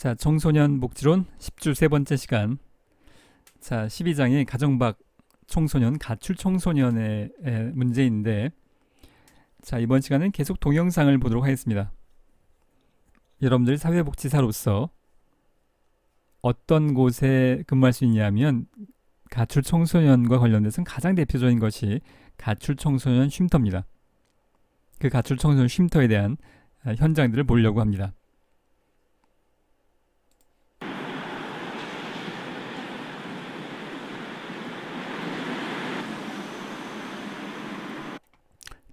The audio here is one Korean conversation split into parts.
자, 청소년 복지론 10주 세 번째 시간. 자, 12장의 가정박 청소년, 가출 청소년의 에, 문제인데, 자, 이번 시간은 계속 동영상을 보도록 하겠습니다. 여러분들 사회복지사로서 어떤 곳에 근무할 수 있냐면, 가출 청소년과 관련돼서는 가장 대표적인 것이 가출 청소년 쉼터입니다. 그 가출 청소년 쉼터에 대한 아, 현장들을 보려고 합니다.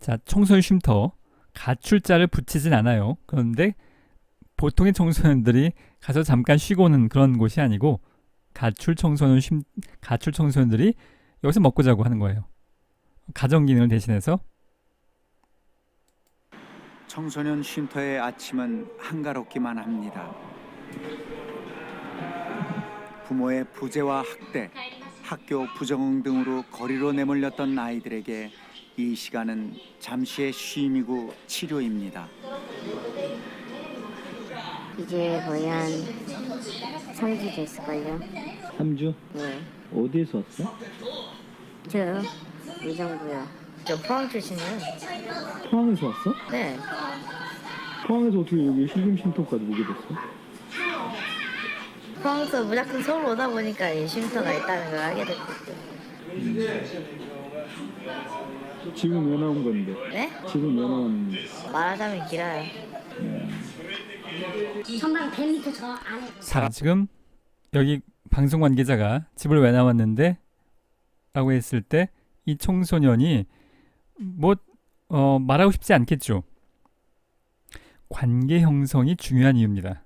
자, 청소년 쉼터 가출자를 붙이진 않아요. 그런데 보통의 청소년들이 가서 잠깐 쉬고 오는 그런 곳이 아니고 가출 청소년 쉼 가출 청소년들이 여기서 먹고 자고 하는 거예요. 가정 기능을 대신해서 청소년 쉼터의 아침은 한가롭기만 합니다. 부모의 부재와 학대, 학교 부정응 등으로 거리로 내몰렸던 아이들에게 이 시간은 잠시의 쉼이고 치료입니다. 이제 거의 한 3주 됐을걸요. 3주? 네. 어디에서 왔어? 저요? 의정부요. 저 포항 출신이에요. 포항에서 왔어? 네. 포항에서 어떻게 여기 실금쉼터까지 오게 됐어? 포항에서 무작정 서울 오다 보니까 이 쉼터가 있다는 걸 알게 됐고. 지금 왜 나온 건데? 네? 지금 왜 나왔는데? 말하자면 길어요. 전방 100m 저 안에 자, 지금 여기 방송 관계자가 집을 왜 나왔는데? 라고 했을 때 이 청소년이 뭐 어, 말하고 싶지 않겠죠. 관계 형성이 중요한 이유입니다.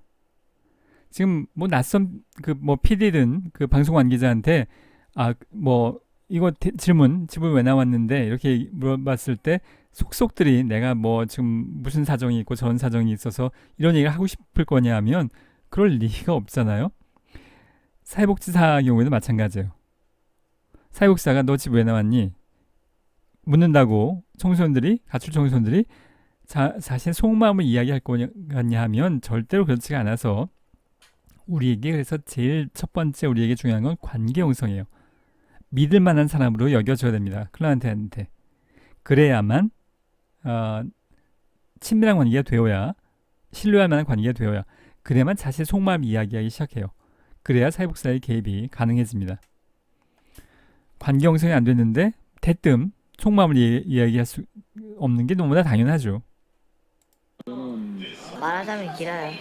지금 뭐 낯선 그 뭐 PD든 그 방송 관계자한테 아 뭐 이거 대- 질문 집을 왜 나왔는데 이렇게 물어봤을 때 속속들이 내가 뭐 지금 무슨 사정이 있고 저런 사정이 있어서 이런 얘기를 하고 싶을 거냐 하면 그럴 리가 없잖아요. 사회복지사 경우에도 마찬가지예요. 사회복지사가 너 집 왜 나왔니? 묻는다고 청소년들이 가출 청소년들이 자, 자신의 속마음을 이야기할 거냐 하면 절대로 그렇지가 않아서 우리에게 그래서 제일 첫 번째 우리에게 중요한 건 관계 형성이에요. 믿을 만한 사람으로 여겨줘야 됩니다. 클라이언트한테. 그래야만 어, 친밀한 관계가 되어야 신뢰할 만한 관계가 되어야 그래야만 자신의 속마음 이야기하기 시작해요. 그래야 사회복지사의 개입이 가능해집니다. 관계 형성이 안 됐는데 대뜸 속마음을 이, 이야기할 수 없는 게 너무나 당연하죠. 말하자면 길어요.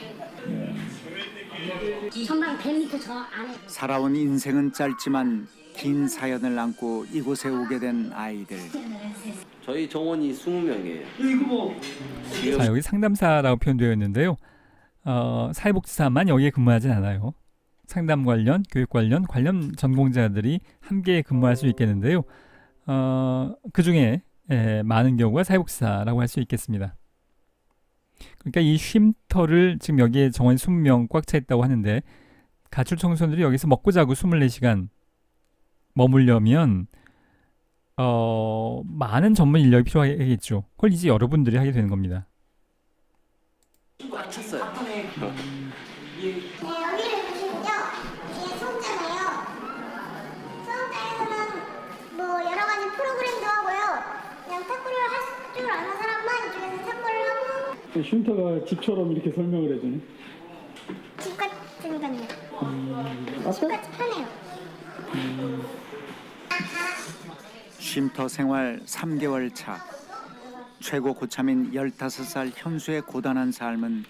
전방 100m 저 안에 살아온 인생은 짧지만 긴 사연을 안고 이곳에 오게 된 아이들. 저희 정원이 20명이에요. 자, 여기 상담사라고 표현되어 있는데요. 어, 사회복지사만 여기에 근무하진 않아요. 상담 관련, 교육 관련, 관련 전공자들이 함께 근무할 수 있겠는데요. 어, 그 중에 에, 많은 경우가 사회복지사라고 할 수 있겠습니다. 그러니까 이 쉼터를 지금 여기에 정원 20명 꽉 차 있다고 하는데 가출 청소년들이 여기서 먹고 자고 24시간 머물려면 어, 많은 전문 인력이 필요하겠죠. 그걸 이제 여러분들이 하게 되는 겁니다. 꽉 찼어요. 네, 여기를 보시면요. 이게 수업잖아요. 수업장에서는 뭐 여러 가지 프로그램도 하고요. 그냥 탁구를 할 줄 아는 사람만 이쪽에서 탁구를 하고 쉼터가 집처럼 이렇게 설명을 해주네. 집 같으니까요. 집 같이 편해요. 쉼터 생활 3개월 차. 최고 고참인 15살 현수의 고단한 삶은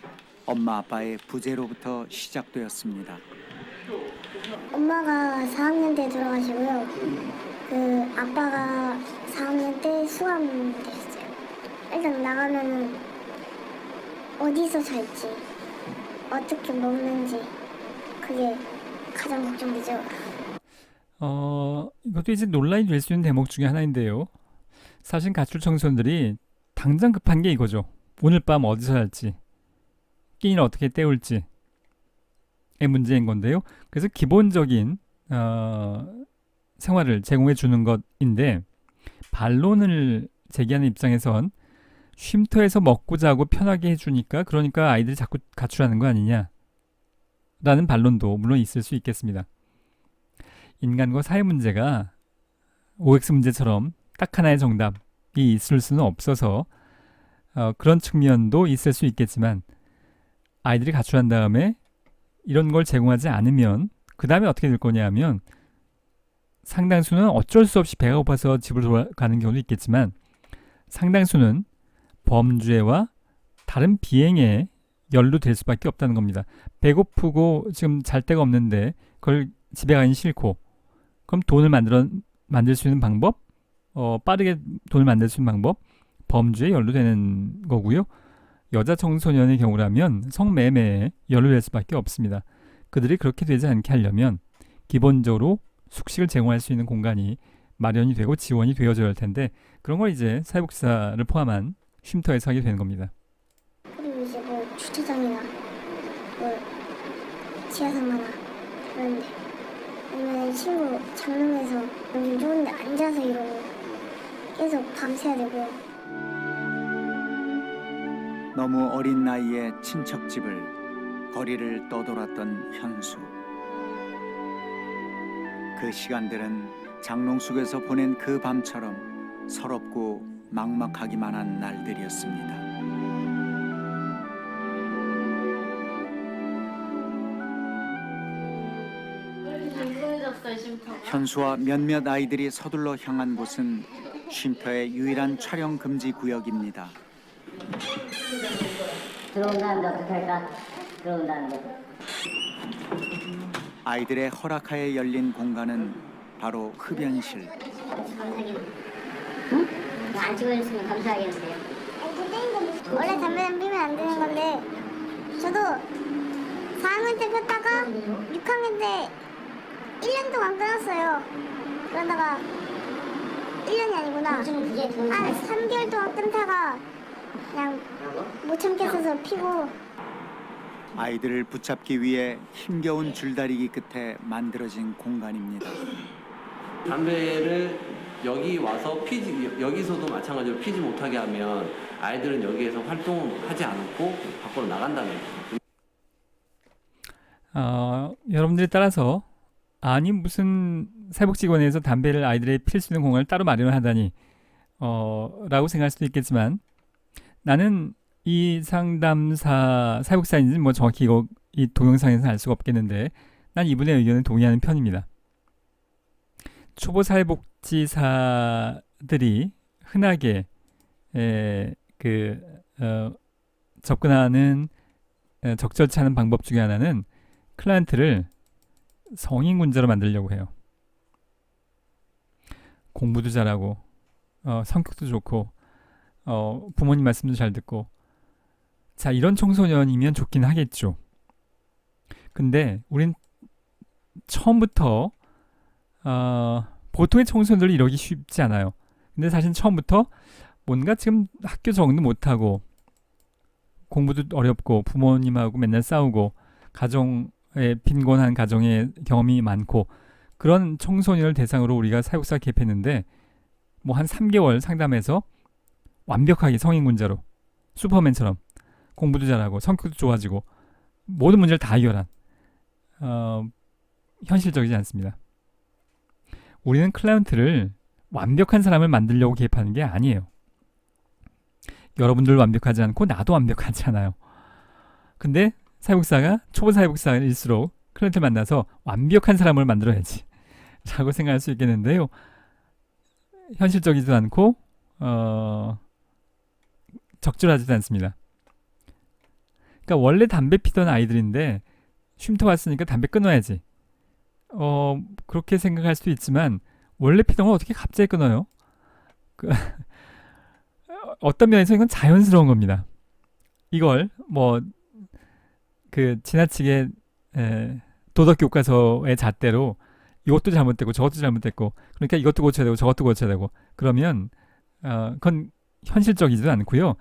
엄마 아빠의 부재로부터 시작되었습니다. 엄마가 4학년 때 돌아가시고요. 그 아빠가 4학년 때 수감 되셨어요. 일단 나가면은 어디서 살지, 어떻게 먹는지 그게 가장 걱정되죠. 어, 이것도 이제 논란이 될 수 있는 대목 중에 하나인데요. 사실 가출 청소년들이 당장 급한 게 이거죠. 오늘 밤 어디서 살지, 끼니를 어떻게 때울지의 문제인 건데요. 그래서 기본적인 어, 생활을 제공해 주는 것인데 반론을 제기하는 입장에선 쉼터에서 먹고 자고 편하게 해주니까 그러니까 아이들이 자꾸 가출하는 거 아니냐. 라는 반론도 물론 있을 수 있겠습니다. 인간과 사회 문제가 OX 문제처럼 딱 하나의 정답이 있을 수는 없어서 어, 그런 측면도 있을 수 있겠지만 아이들이 가출한 다음에 이런 걸 제공하지 않으면 그 다음에 어떻게 될 거냐 하면 상당수는 어쩔 수 없이 배가 고파서 집으로 돌아가는 경우도 있겠지만 상당수는 범죄와 다른 비행에 연루될 수밖에 없다는 겁니다. 배고프고 지금 잘 데가 없는데 그걸 집에 가기 싫고 그럼 돈을 만들어 만들 수 있는 방법, 어, 빠르게 돈을 만들 수 있는 방법, 범죄에 연루되는 거고요. 여자 청소년의 경우라면 성매매에 연루될 수밖에 없습니다. 그들이 그렇게 되지 않게 하려면 기본적으로 숙식을 제공할 수 있는 공간이 마련이 되고 지원이 되어져야 할 텐데 그런 걸 이제 사회복지사를 포함한 쉼터에서 하게 되는 겁니다. 그리고 이제 뭐 주차장이나 뭐 지하상가나 그런데 아니면 친구 장롱에서 여기 좋은데 앉아서 이러고 계속 밤새야 되고 너무 어린 나이에 친척 집을 거리를 떠돌았던 현수. 그 시간들은 장롱 속에서 보낸 그 밤처럼 서럽고 막막하기만 한 날들이었습니다. 현수와 몇몇 아이들이 서둘러 향한 곳은 쉼터의 유일한 촬영 금지 구역입니다. 들어온다는데 어떻게 할까? 들어온다는데. 아이들의 허락하에 열린 공간은 바로 흡연실. 감사하긴. 응? 안 찍어줬으면 감사하겠는데요. 아니, 근데 원래 담배는 피면 안 되는 건데 저도 4학년 때 폈다가 6학년 때 1년 동안 끊었어요. 그러다가 1년이 아니구나. 그게 한 3개월 동안 끊다가 그냥 못 참겠어서 피고 아이들을 붙잡기 위해 힘겨운 줄다리기 끝에 만들어진 공간입니다. 담배를 여기 와서 피지 여기서도 마찬가지로 피지 못하게 하면 아이들은 여기에서 활동하지 않고 밖으로 나간다는 거죠. 어, 여러분들에 따라서 아니 무슨 사회복지관에서 담배를 아이들의 필 수 있는 공간을 따로 마련하다니 어, 라고 생각할 수도 있겠지만 나는 이 상담사 사회복지사인지 뭐 정확히 이거 이 동영상에서 알 수가 없겠는데 난 이분의 의견에 동의하는 편입니다. 초보 사회복지사들이 흔하게 에, 그 어, 접근하는 에, 적절치 않은 방법 중에 하나는 클라이언트를 성인군자로 만들려고 해요. 공부도 잘하고 어, 성격도 좋고 어, 부모님 말씀도 잘 듣고 자 이런 청소년이면 좋긴 하겠죠. 근데 우린 처음부터 어, 보통의 청소년들이 이러기 쉽지 않아요. 근데 사실 처음부터 뭔가 지금 학교 적응도 못하고 공부도 어렵고 부모님하고 맨날 싸우고 가정에 빈곤한 가정의 경험이 많고 그런 청소년을 대상으로 우리가 사육사 개입했는데 뭐 한 3개월 상담해서 완벽하게 성인 군자로 슈퍼맨처럼 공부도 잘하고 성격도 좋아지고 모든 문제를 다 해결한 어, 현실적이지 않습니다. 우리는 클라이언트를 완벽한 사람을 만들려고 개입하는 게 아니에요. 여러분들 완벽하지 않고 나도 완벽하지 않아요. 근데 사회복사가 초보 사회복사일수록 클라이언트를 만나서 완벽한 사람을 만들어야지 라고 생각할 수 있겠는데요. 현실적이지도 않고 어, 적절하지도 않습니다. 그러니까 원래 담배 피던 아이들인데 쉼터 왔으니까 담배 끊어야지. 어, 그렇게 생각할 수도 있지만 원래 피던 걸 어떻게 갑자기 끊어요? 그, 어떤 면에서 이건 자연스러운 겁니다. 이걸 뭐 그 지나치게 에, 도덕 교과서의 잣대로 이것도 잘못됐고 저것도 잘못됐고 그러니까 이것도 고쳐야 되고 저것도 고쳐야 되고 그러면 어, 그건 현실적이지도 않고요.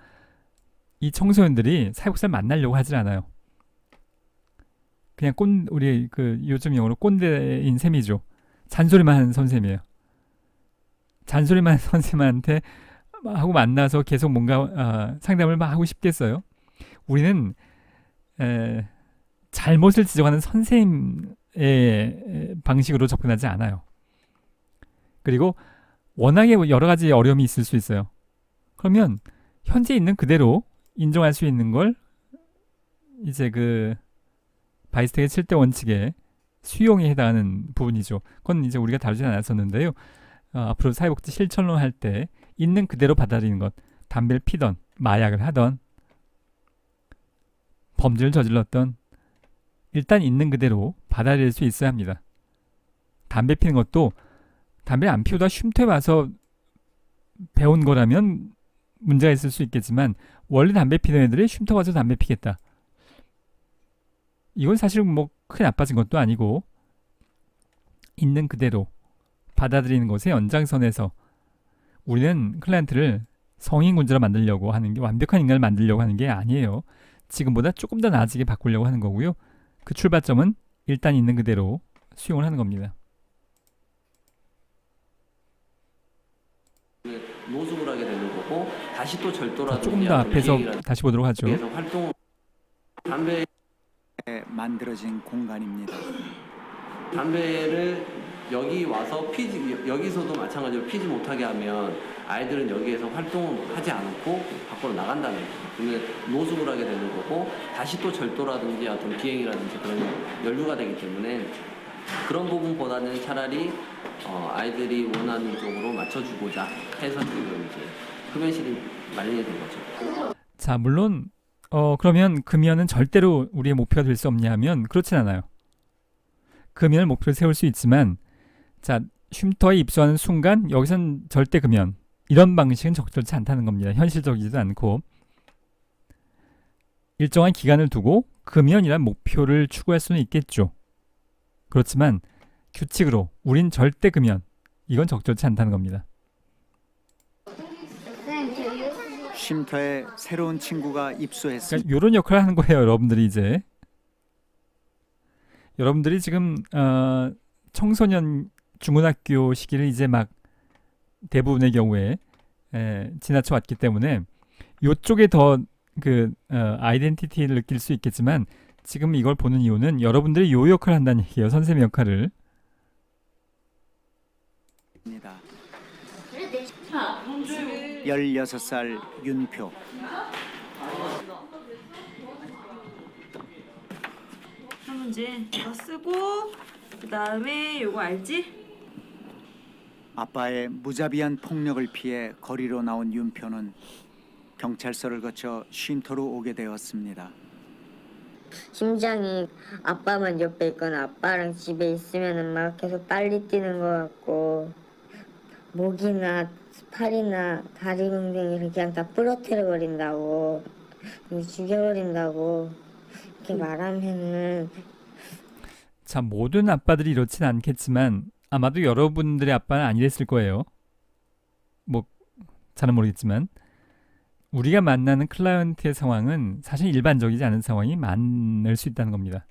이 청소년들이 사회복사를 만나려고 하질 않아요. 그냥 꼰 우리 그 요즘 용어로 꼰대인 셈이죠. 잔소리만 하는 선생님이에요. 잔소리만 하는 선생님한테 하고 만나서 계속 뭔가 어, 상담을 막 하고 싶겠어요. 우리는 에, 잘못을 지적하는 선생님의 방식으로 접근하지 않아요. 그리고 워낙에 여러 가지 어려움이 있을 수 있어요. 그러면 현재 있는 그대로 인정할 수 있는 걸 이제 그 바이스텍의 7대 원칙에 수용에 해당하는 부분이죠. 그건 이제 우리가 다루지 않았었는데요. 어, 앞으로 사회복지 실천론 할 때 있는 그대로 받아들이는 것, 담배를 피던, 마약을 하던, 범죄를 저질렀던, 일단 있는 그대로 받아들일 수 있어야 합니다. 담배 피는 것도 담배를 안 피우다 쉼터에 와서 배운 거라면 문제가 있을 수 있겠지만 원래 담배 피던 애들이 쉼터 가서 담배 피겠다. 이건 사실 뭐 크게 나빠진 것도 아니고 있는 그대로 받아들이는 것의 연장선에서 우리는 클라이언트를 성인군자로 만들려고 하는 게 완벽한 인간을 만들려고 하는 게 아니에요. 지금보다 조금 더 나아지게 바꾸려고 하는 거고요. 그 출발점은 일단 있는 그대로 수용을 하는 겁니다. 노숙을 하게 되는 거고 다시 또 절도라든지 조금 더 앞에서 다시 보도록 하죠. 활동 담배 만들어진 공간입니다. 담배를 여기 와서 피지 여기서도 마찬가지로 피지 못하게 하면 아이들은 여기에서 활동하지 않고 밖으로 나간다는 거죠. 그러면 노숙을 하게 되는 거고 다시 또 절도라든지 어떤 기행이라든지 그런 연루가 되기 때문에 그런 부분보다는 차라리 어, 아이들이 원하는 쪽으로 맞춰주고자 해서 지금 이제 흡연실이 마련이 된 거죠. 자, 물론 어 그러면 금연은 절대로 우리의 목표가 될 수 없냐면 그렇진 않아요. 금연을 목표로 세울 수 있지만 자, 쉼터에 입소하는 순간 여기선 절대 금연 이런 방식은 적절치 않다는 겁니다. 현실적이지도 않고 일정한 기간을 두고 금연이란 목표를 추구할 수는 있겠죠. 그렇지만 규칙으로 우린 절대 금연 이건 적절치 않다는 겁니다. 쉼터에 새로운 친구가 입소했습니다. 그러니까 이런 역할을 하는 거예요, 여러분들이 이제. 여러분들이 지금 어, 청소년 중고등학교 시기를 이제 막 대부분의 경우에 에, 지나쳐 왔기 때문에 이쪽에 더그 아이덴티티를 느낄 수 있겠지만 지금 이걸 보는 이유는 여러분들이 요 역할을 한다는 얘기예요, 선생님 역할을. 16살 윤표 한 문제 이거 쓰고 그 다음에 요거 알지? 아빠의 무자비한 폭력을 피해 거리로 나온 윤표는 경찰서를 거쳐 쉼터로 오게 되었습니다. 심장이 아빠만 옆에 있거나 아빠랑 집에 있으면은 막 계속 빨리 뛰는 것 같고 목이나 팔이나 다리 뭉댕이를 그냥 다 부러뜨려 버린다고 죽여버린다고 이렇게 말하면은 자, 모든 아빠들이 이렇진 않겠지만 아마도 여러분들의 아빠는 아니랬을 거예요. 뭐 잘은 모르겠지만 우리가 만나는 클라이언트의 상황은 사실 일반적이지 않은 상황이 많을 수 있다는 겁니다.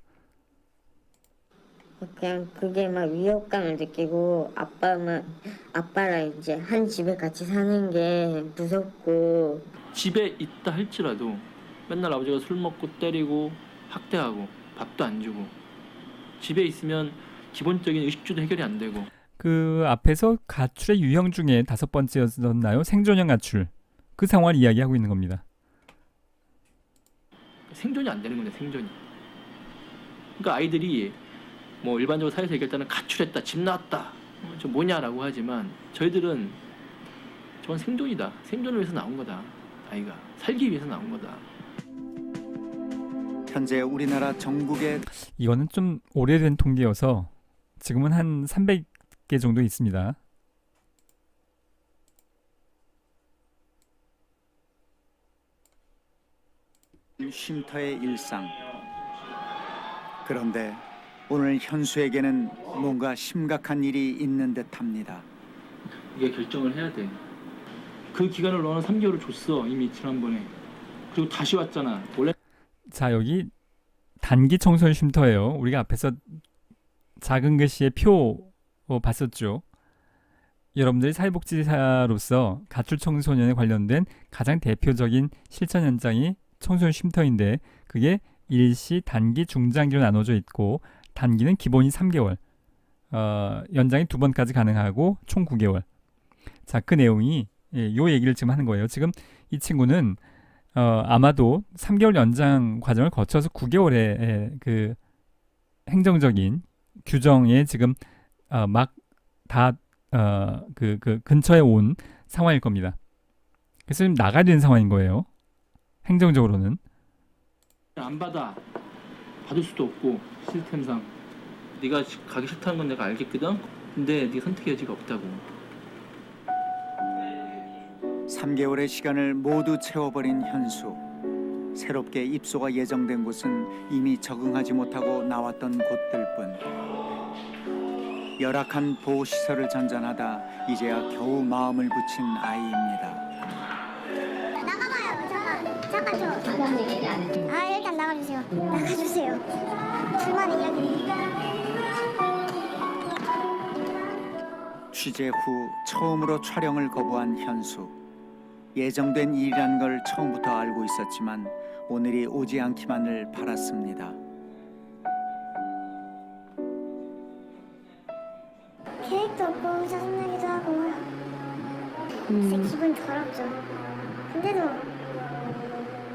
그냥 그게 막 위협감을 느끼고 아빠만 아빠랑 이제 한 집에 같이 사는 게 무섭고 집에 있다 할지라도 맨날 아버지가 술 먹고 때리고 학대하고 밥도 안 주고 집에 있으면 기본적인 의식주도 해결이 안 되고 그 앞에서 가출의 유형 중에 다섯 번째였나요? 생존형 가출. 그 상황을 이야기하고 있는 겁니다. 생존이 안 되는 건데 생존이. 그러니까 아이들이 뭐 일반적으로 사회에서 얘기할 때는 가출했다, 집 나왔다, 어, 저 뭐냐라고 하지만 저희들은 저건 생존이다. 생존을 위해서 나온 거다. 아이가 살기 위해서 나온 거다. 현재 우리나라 전국의 이거는 좀 오래된 통계여서 지금은 한 300개 정도 있습니다. 쉼터의 일상. 그런데 오늘 현수에게는 뭔가 심각한 일이 있는 듯합니다. 이게 결정을 해야 돼. 그 기간을 너는 3개월을 줬어 이미 지난번에. 그리고 다시 왔잖아. 원래 자, 여기 단기 청소년 쉼터예요. 우리가 앞에서 작은 글씨의 표 어, 봤었죠. 여러분들이 사회복지사로서 가출 청소년에 관련된 가장 대표적인 실천 현장이 청소년 쉼터인데 그게 일시, 단기, 중장기로 나눠져 있고 단기는 기본이 3개월, 어, 연장이 두 번까지 가능하고 총 9개월. 자, 그 내용이 예, 요 얘기를 지금 하는 거예요. 지금 이 친구는 어, 아마도 3개월 연장 과정을 거쳐서 9개월의 예, 그 행정적인 규정에 지금 어, 막다 어, 그, 그 근처에 온 상황일 겁니다. 그래서 지금 나가야 되는 상황인 거예요. 행정적으로는. 안 받아 받을 수도 없고 시스템상 네가 시- 가기 싫다는 건 내가 알겠거든 근데 네 선택의 여지가 없다고 3개월의 시간을 모두 채워버린 현수. 새롭게 입소가 예정된 곳은 이미 적응하지 못하고 나왔던 곳들뿐. 열악한 보호 시설을 전전하다 이제야 겨우 마음을 붙인 아이입니다. 나가봐요. 잠깐, 잠깐 저. 아 일단 나가주세요. 나가주세요. 둘만의 이야기. 취재 후 처음으로 촬영을 거부한 현수. 예정된 일이란 걸 처음부터 알고 있었지만 오늘이 오지 않기만을 바랐습니다. 계획도 없고 짜증나기도 하고 진짜 기분 더럽죠. 근데도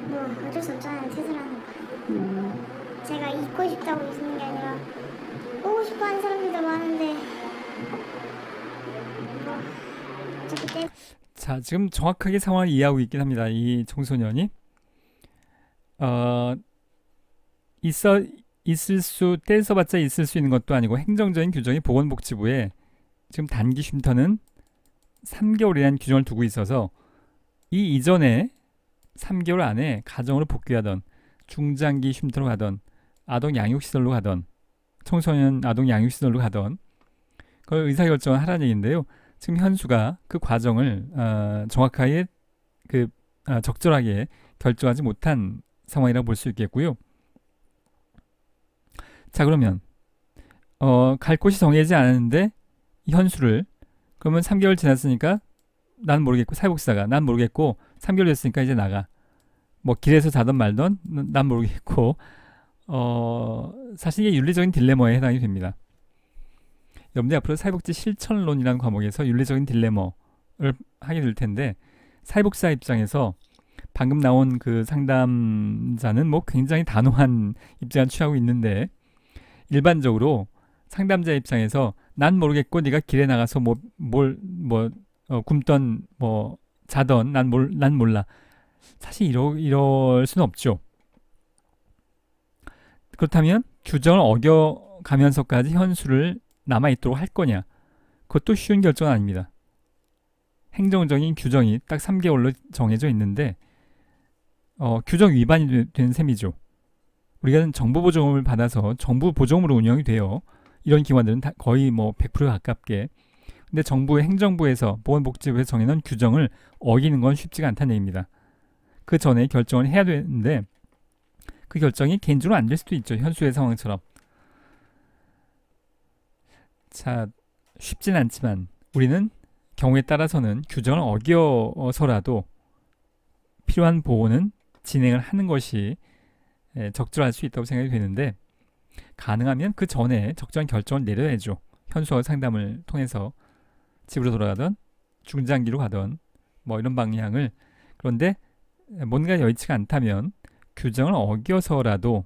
뭐 어쩔 수 없잖아요. 퇴사라는 거. 제가 있고 싶다고 있는 게 아니라 오고 싶어하는 사람들도 많은데 뭐 어차피 때 자, 지금 정확하게 상황을 이해하고 있긴 합니다. 이 청소년이 어 있어 있을 수 떼서봤자 있을 수 있는 것도 아니고 행정적인 규정이 보건복지부에 지금 단기 쉼터는 3개월이라는 규정을 두고 있어서 이 이전에 3개월 안에 가정으로 복귀하던 중장기 쉼터로 가던 아동 양육시설로 가던 청소년 아동 양육시설로 가던 그걸 의사결정을 하라는 얘기인데요. 지금 현수가 그 과정을 어, 정확하게 그 어, 적절하게 결정하지 못한 상황이라고 볼수 있겠고요. 자 그러면 어, 갈 곳이 정해지지 않았는데 이 현수를 그러면 3개월 지났으니까 난 모르겠고 사회복지사가 난 모르겠고 3개월 됐으니까 이제 나가 뭐 길에서 자던 말던 난 모르겠고 어 사실 이게 윤리적인 딜레마에 해당이 됩니다. 여러분들 앞으로 사회복지 실천론이라는 과목에서 윤리적인 딜레마를 하게 될 텐데 사회복지사 입장에서 방금 나온 그 상담자는 뭐 굉장히 단호한 입장을 취하고 있는데 일반적으로 상담자 입장에서 난 모르겠고 네가 길에 나가서 뭐 뭘뭐 어, 굶던 뭐 자던 난 몰 난 몰라 사실 이러 이럴 수는 없죠. 그렇다면 규정을 어겨가면서까지 현수를 남아 있도록 할 거냐? 그것도 쉬운 결정 은 아닙니다. 행정적인 규정이 딱 3개월로 정해져 있는데 어, 규정 위반이 되- 된 셈이죠. 우리가 정부 보조금을 받아서 정부 보조금으로 운영이 돼요. 이런 기관들은 다 거의 뭐 100% 가깝게. 근데 정부의 행정부에서 보건복지부에서 정해놓은 규정을 어기는 건 쉽지가 않다는 얘기입니다. 그 전에 결정을 해야 되는데 그 결정이 개인적으로 안 될 수도 있죠. 현수의 상황처럼. 자, 쉽진 않지만 우리는 경우에 따라서는 규정을 어겨서라도 필요한 보호는 진행을 하는 것이 예, 적절할 수 있다고 생각이 되는데 가능하면 그 전에 적절한 결정을 내려야죠. 현수와 상담을 통해서 집으로 돌아가던 중장기로 가던 뭐 이런 방향을 그런데 뭔가 여의치가 않다면 규정을 어겨서라도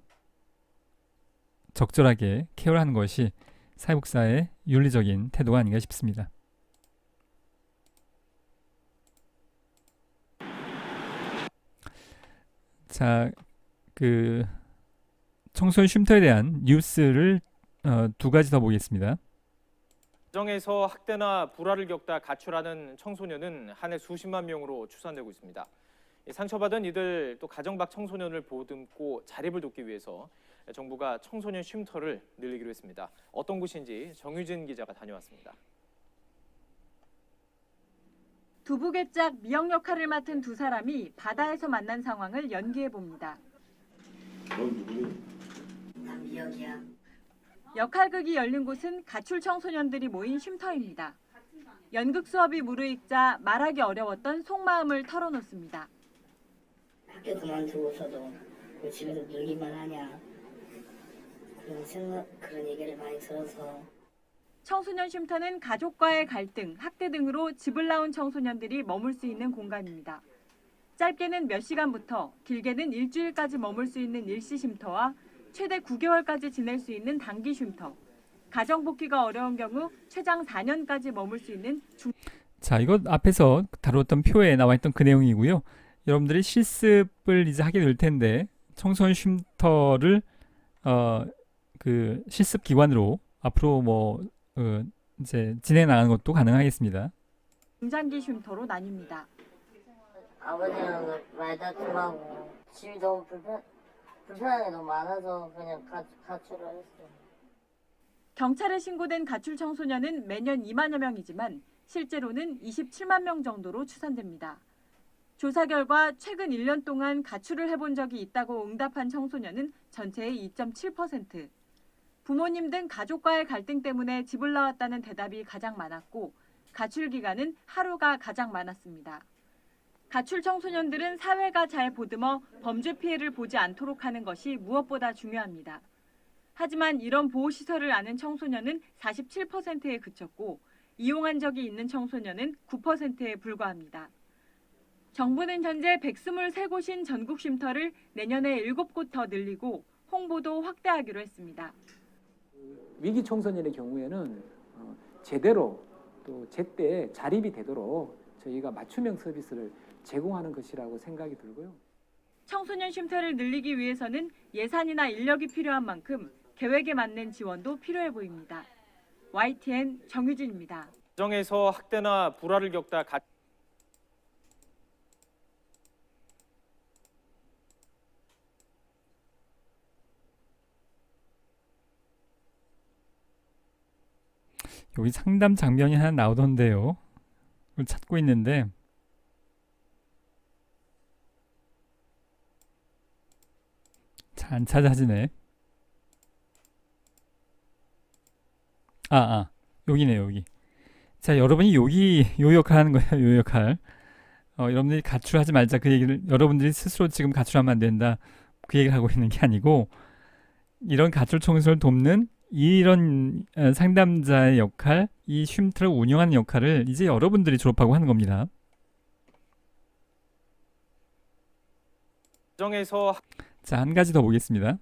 적절하게 케어를 하는 것이 사회복사의 윤리적인 태도가 아닌가 싶습니다. 자, 그 청소년 쉼터에 대한 뉴스를 어, 두 가지 더 보겠습니다. 가정에서 학대나 불화를 겪다 가출하는 청소년은 한 해 수십만 명으로 추산되고 있습니다. 이 상처받은 이들 또 가정 밖 청소년을 보듬고 자립을 돕기 위해서 정부가 청소년 쉼터를 늘리기로 했습니다. 어떤 곳인지 정유진 기자가 다녀왔습니다. 두부개짝 미영 역할을 맡은 두 사람이 바다에서 만난 상황을 연기해 봅니다. 역할극이 열린 곳은 가출 청소년들이 모인 쉼터입니다. 연극 수업이 무르익자 말하기 어려웠던 속마음을 털어놓습니다. 학교 그만두고서도 왜 집에서 놀기만 하냐 그런 생각 그런 얘기를 많이 들어서 청소년 쉼터는 가족과의 갈등, 학대 등으로 집을 나온 청소년들이 머물 수 있는 공간입니다. 짧게는 몇 시간부터 길게는 일주일까지 머물 수 있는 일시 쉼터와 최대 9개월까지 지낼 수 있는 단기 쉼터, 가정 복귀가 어려운 경우 최장 4년까지 머물 수 있는 중 자, 이것 앞에서 다루었던 표에 나와 있던 그 내용이고요. 여러분들이 실습을 이제 하게 될 텐데 청소년 쉼터를 어 그 실습 기관으로 앞으로 뭐 어, 이제 진행 나가는 것도 가능하겠습니다. 중장기 쉼터로 나뉩니다. 아버지랑 말다툼하고 집이 너무 불편 불편한 게 너무 많아서 그냥 가, 가출을 했어요. 경찰에 신고된 가출 청소년은 매년 2만여 명이지만 실제로는 27만 명 정도로 추산됩니다. 조사 결과 최근 1년 동안 가출을 해본 적이 있다고 응답한 청소년은 전체의 2.7%. 부모님 등 가족과의 갈등 때문에 집을 나왔다는 대답이 가장 많았고 가출 기간은 하루가 가장 많았습니다. 가출 청소년들은 사회가 잘 보듬어 범죄 피해를 보지 않도록 하는 것이 무엇보다 중요합니다. 하지만 이런 보호시설을 아는 청소년은 47%에 그쳤고 이용한 적이 있는 청소년은 9%에 불과합니다. 정부는 현재 123곳인 전국 쉼터를 내년에 7곳 더 늘리고 홍보도 확대하기로 했습니다. 위기 청소년의 경우에는 어, 제대로 또 제때 자립이 되도록 저희가 맞춤형 서비스를 제공하는 것이라고 생각이 들고요. 청소년 쉼터를 늘리기 위해서는 예산이나 인력이 필요한 만큼 계획에 맞는 지원도 필요해 보입니다. YTN 정유진입니다. 가정에서 학대나 불화를 겪다 가 여기 상담 장면이 하나 나오던데요. 그걸 찾고 있는데 잘 안 찾아지네. 아, 아, 여기네요, 여기. 자, 여러분이 여기 요 역할 하는 거예요, 요 역할. 어, 여러분들이 가출하지 말자 그 얘기를 여러분들이 스스로 지금 가출하면 안 된다 그 얘기를 하고 있는 게 아니고 이런 가출 청소를 돕는 이런 어, 상담자의 역할, 이 쉼터를 운영하는 역할을 이제 여러분들이 졸업하고 하는 겁니다. 가정에서 자, 한 가지 더 보겠습니다.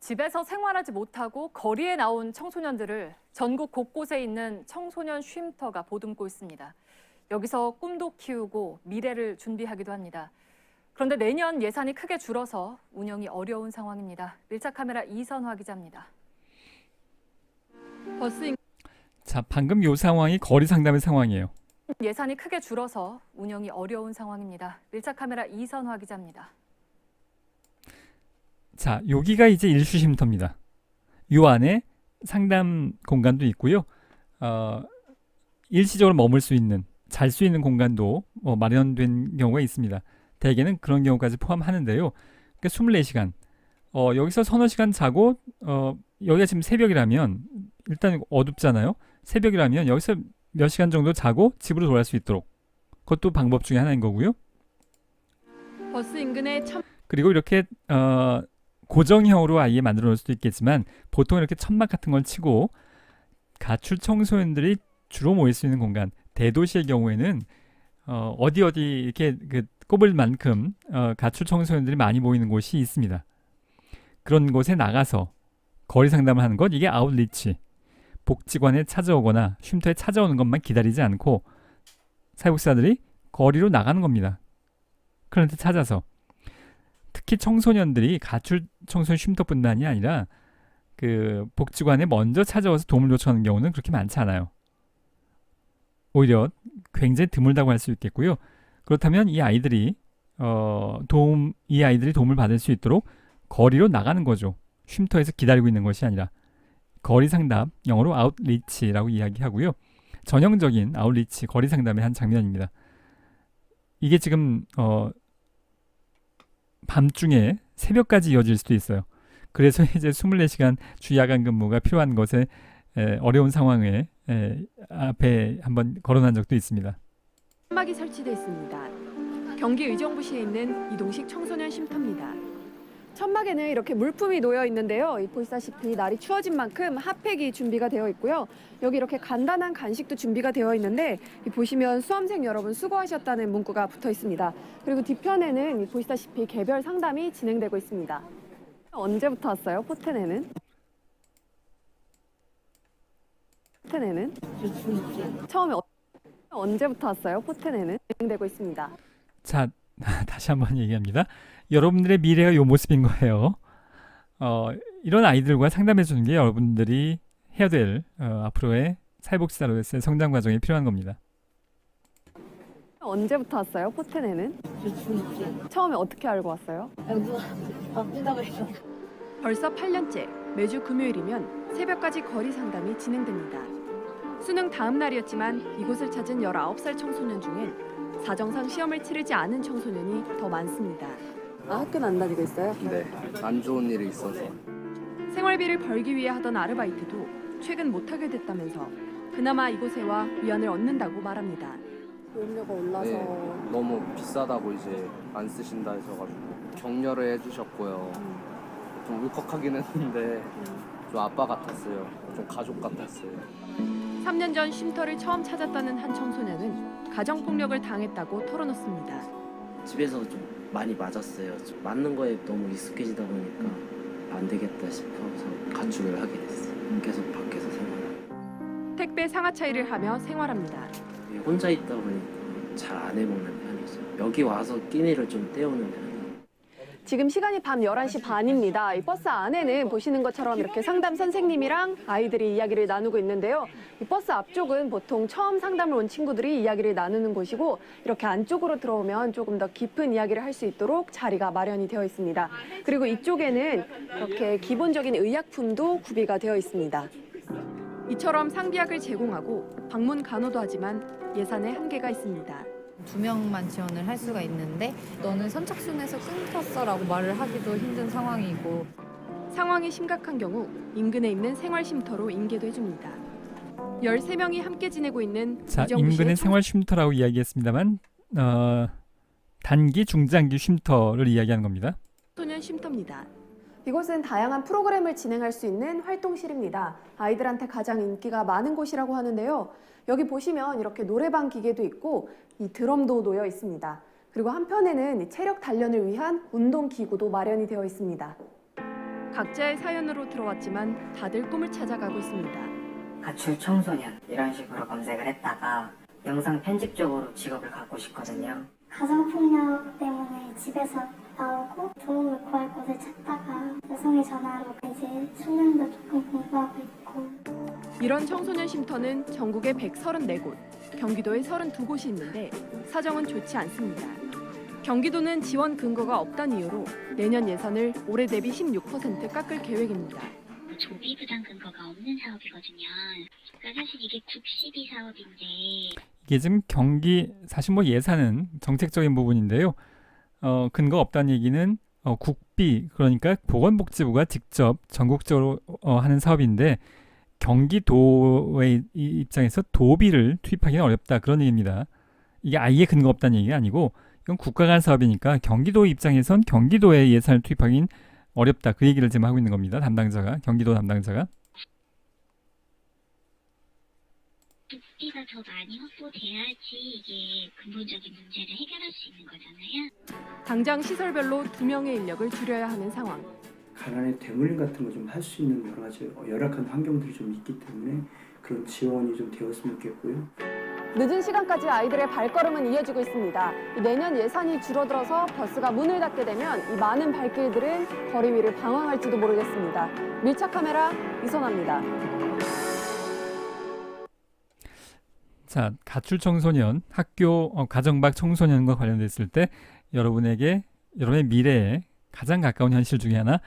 집에서 생활하지 못하고 거리에 나온 청소년들을 전국 곳곳에 있는 청소년 쉼터가 보듬고 있습니다. 여기서 꿈도 키우고 미래를 준비하기도 합니다. 그런데 내년 예산이 크게 줄어서 운영이 어려운 상황입니다. 밀착 카메라 이선화 기자입니다. 버스 자, 방금 요 상황이 거리 상담의 상황이에요. 예산이 크게 줄어서 운영이 어려운 상황입니다. 밀착 카메라 이선화 기자입니다. 자, 여기가 이제 일수 쉼터입니다. 요 안에 상담 공간도 있고요. 어, 일시적으로 머물 수 있는, 잘 수 있는 공간도 뭐 마련된 경우가 있습니다. 대개는 그런 경우까지 포함하는데요. 그러니까 24시간. 어, 여기서 서너 시간 자고 어, 여기가 지금 새벽이라면 일단 어둡잖아요. 새벽이라면 여기서 몇 시간 정도 자고 집으로 돌아갈 수 있도록. 그것도 방법 중에 하나인 거고요. 버스 인근에 천 그리고 이렇게 어, 고정형으로 아예 만들어 놓을 수도 있겠지만 보통 이렇게 천막 같은 걸 치고 가출 청소년들이 주로 모일 수 있는 공간 대도시의 경우에는 어, 어디 어디 이렇게 그 꼽을 만큼 어, 가출 청소년들이 많이 모이는 곳이 있습니다. 그런 곳에 나가서 거리 상담을 하는 것 이게 아웃리치 복지관에 찾아오거나 쉼터에 찾아오는 것만 기다리지 않고 사회복지사들이 거리로 나가는 겁니다. 그런데 찾아서 특히 청소년들이 가출 청소년 쉼터뿐만이 아니라 그 복지관에 먼저 찾아와서 도움을 요청하는 경우는 그렇게 많지 않아요. 오히려 굉장히 드물다고 할 수 있겠고요. 그렇다면 이 아이들이 어, 도움 이 아이들이 도움을 받을 수 있도록 거리로 나가는 거죠. 쉼터에서 기다리고 있는 것이 아니라 거리 상담 영어로 아웃리치라고 이야기하고요. 전형적인 아웃리치 거리 상담의 한 장면입니다. 이게 지금 어, 밤중에 새벽까지 이어질 수도 있어요. 그래서 이제 24시간 주야간 근무가 필요한 것에 에, 어려운 상황에 에, 앞에 한번 거론한 적도 있습니다. 천막이 설치돼 있습니다. 경기 의정부시에 있는 이동식 청소년 쉼터입니다. 천막에는 이렇게 물품이 놓여 있는데요. 이 보시다시피 날이 추워진 만큼 핫팩이 준비가 되어 있고요. 여기 이렇게 간단한 간식도 준비가 되어 있는데 이 보시면 수험생 여러분 수고하셨다는 문구가 붙어 있습니다. 그리고 뒤편에는 이 보시다시피 개별 상담이 진행되고 있습니다. 언제부터 왔어요? 포텐에는? 포텐에는? 처음에 어- 언제부터 왔어요? 포텐에는 진행되고 있습니다. 자, 다시 한번 얘기합니다. 여러분들의 미래가 요 모습인 거예요. 어, 이런 아이들과 상담해 주는 게 여러분들이 해야 될 어, 앞으로의 사회복지사로서의 성장 과정이 필요한 겁니다. 언제부터 왔어요? 포텐에는? 처음에 어떻게 알고 왔어요? 벌써 8년째 매주 금요일이면 새벽까지 거리 상담이 진행됩니다. 수능 다음 날이었지만 이곳을 찾은 19살 청소년 중엔 사정상 시험을 치르지 않은 청소년이 더 많습니다. 아, 학교는 안 다니고 있어요? 네, 안 좋은 일이 있어서 생활비를 벌기 위해 하던 아르바이트도 최근 못하게 됐다면서 그나마 이곳에 와 위안을 얻는다고 말합니다. 보험료가 올라서 네, 너무 비싸다고 이제 안 쓰신다 해서가지고 격려를 해주셨고요. 좀 울컥하긴 했는데 좀 아빠 같았어요. 좀 가족 같았어요. 3년 전 쉼터를 처음 찾았다는 한 청소년은 가정폭력을 당했다고 털어놓습니다. 집에서 좀 많이 맞았어요. 좀 맞는 거에 너무 익숙해지다 보니까 안 되겠다 싶어서 가출을 하게 됐어요. 계속 밖에서 생활. 택배 상하차 일을 하며 생활합니다. 혼자 있다 보니까 잘 안 해먹는 편이죠. 여기 와서 끼니를 좀 때우는 편이에요. 지금 시간이 밤 11시 반입니다. 이 버스 안에는 보시는 것처럼 이렇게 상담 선생님이랑 아이들이 이야기를 나누고 있는데요. 이 버스 앞쪽은 보통 처음 상담을 온 친구들이 이야기를 나누는 곳이고 이렇게 안쪽으로 들어오면 조금 더 깊은 이야기를 할 수 있도록 자리가 마련이 되어 있습니다. 그리고 이쪽에는 이렇게 기본적인 의약품도 구비가 되어 있습니다. 이처럼 상비약을 제공하고 방문 간호도 하지만 예산에 한계가 있습니다. 두 명만 지원을 할 수가 있는데 너는 선착순에서 끊겼어라고 말을 하기도 힘든 상황이고 상황이 심각한 경우 인근에 있는 생활쉼터로 인계도 해줍니다. 13명이 함께 지내고 있는 자, 이정부 인근의 생활 쉼터라고 이야기했습니다만 어, 단기, 중장기 쉼터를 이야기하는 겁니다. 청소년 쉼터입니다. 이곳은 다양한 프로그램을 진행할 수 있는 활동실입니다. 아이들한테 가장 인기가 많은 곳이라고 하는데요. 여기 보시면 이렇게 노래방 기계도 있고 이 드럼도 놓여 있습니다. 그리고 한편에는 이 체력 단련을 위한 운동 기구도 마련이 되어 있습니다. 각자의 사연으로 들어왔지만 다들 꿈을 찾아가고 있습니다. 가출 청소년 이런 식으로 검색을 했다가 영상 편집적으로 직업을 갖고 싶거든요. 가정폭력 때문에 집에서 나오고 도움을 구할 곳을 찾다가 여성의 전화로 이제 수능도 조금 공부하고 있고 이런 청소년 쉼터는 전국에 134곳, 경기도에 32곳이 있는데 사정은 좋지 않습니다. 경기도는 지원 근거가 없다는 이유로 내년 예산을 올해 대비 16% 깎을 계획입니다. 조비 부담 근거가 없는 사업이거든요. 그러니까 사실 이게 국시비 사업인데 이게 지금 경기 사실 뭐 예산은 정책적인 부분인데요. 어, 근거 없다는 얘기는 어, 국비 그러니까 보건복지부가 직접 전국적으로 어, 하는 사업인데 경기도의 이- 입장에서 도비를 투입하기는 어렵다 그런 얘기입니다. 이게 아예 근거 없다는 얘기가 아니고 이건 국가 간 사업이니까 경기도 입장에선 경기도의 예산을 투입하기는 어렵다 그 얘기를 지금 하고 있는 겁니다. 담당자가 경기도 담당자가. 국비가 더 많이 확보돼야지 이게 근본적인 문제를 해결할 수 있는 거잖아요. 당장 시설별로 두 명의 인력을 줄여야 하는 상황. 가난의 대물림 같은 거 좀 할 수 있는 여러 가지 열악한 환경들이 좀 있기 때문에 그런 지원이 좀 되었으면 좋겠고요. 늦은 시간까지 아이들의 발걸음은 이어지고 있습니다. 이 내년 예산이 줄어들어서 버스가 문을 닫게 되면 이 많은 발길들은 거리 위를 방황할지도 모르겠습니다. 밀착 카메라 이선아입니다. 자, 가출 청소년, 학교 어, 가정 밖 청소년과 관련됐을 때 여러분에게 여러분의 미래에 가장 가까운 현실 중에 하나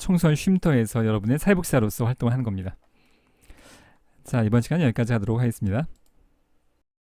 청소년 쉼터에서 여러분의 사회복지사로서 활동을 하는 겁니다. 자, 이번 시간 여기까지 하도록 하겠습니다.